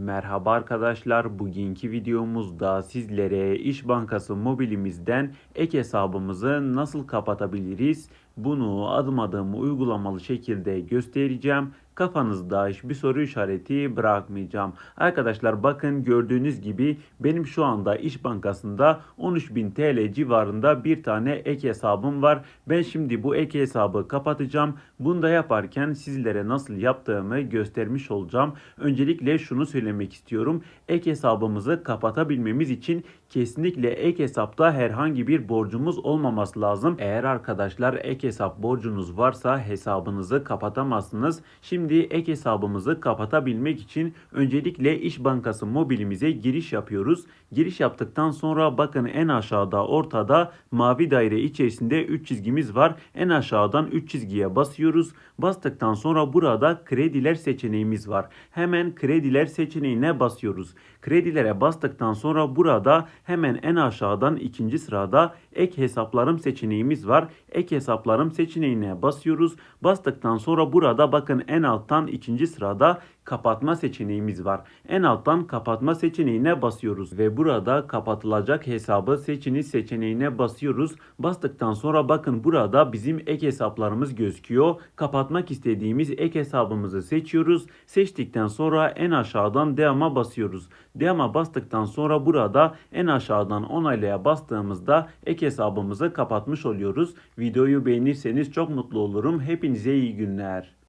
Merhaba arkadaşlar. Bugünkü videomuzda sizlere İş Bankası mobilimizden ek hesabımızı nasıl kapatabiliriz? Bunu adım adım uygulamalı şekilde göstereceğim. Kafanızda hiçbir soru işareti bırakmayacağım. Arkadaşlar bakın gördüğünüz gibi benim şu anda İş Bankası'nda 13.000 TL civarında bir tane ek hesabım var. Ben şimdi bu ek hesabı kapatacağım. Bunu da yaparken sizlere nasıl yaptığımı göstermiş olacağım. Öncelikle şunu söylemek istiyorum. Ek hesabımızı kapatabilmemiz için kesinlikle ek hesapta herhangi bir borcumuz olmaması lazım. Eğer arkadaşlar ek hesap borcunuz varsa hesabınızı kapatamazsınız. Şimdi ek hesabımızı kapatabilmek için öncelikle İş Bankası mobilimize giriş yapıyoruz. Giriş yaptıktan sonra bakın en aşağıda ortada mavi daire içerisinde 3 çizgimiz var. En aşağıdan 3 çizgiye basıyoruz. Bastıktan sonra burada krediler seçeneğimiz var. Hemen krediler seçeneğine basıyoruz. Kredilere bastıktan sonra burada hemen en aşağıdan ikinci sırada ek hesaplarım seçeneğimiz var. Ek hesaplarım seçeneğine basıyoruz. Bastıktan sonra burada bakın en alttan ikinci sırada kapatma seçeneğimiz var. En alttan kapatma seçeneğine basıyoruz ve burada kapatılacak hesabı seçiniz seçeneğine basıyoruz. Bastıktan sonra bakın burada bizim ek hesaplarımız gözüküyor. Kapatmak istediğimiz ek hesabımızı seçiyoruz. Seçtikten sonra en aşağıdan devama basıyoruz. Devama bastıktan sonra burada en aşağıdan onaylaya bastığımızda ek hesabımızı kapatmış oluyoruz. Videoyu beğenirseniz çok mutlu olurum. Hepinize iyi günler.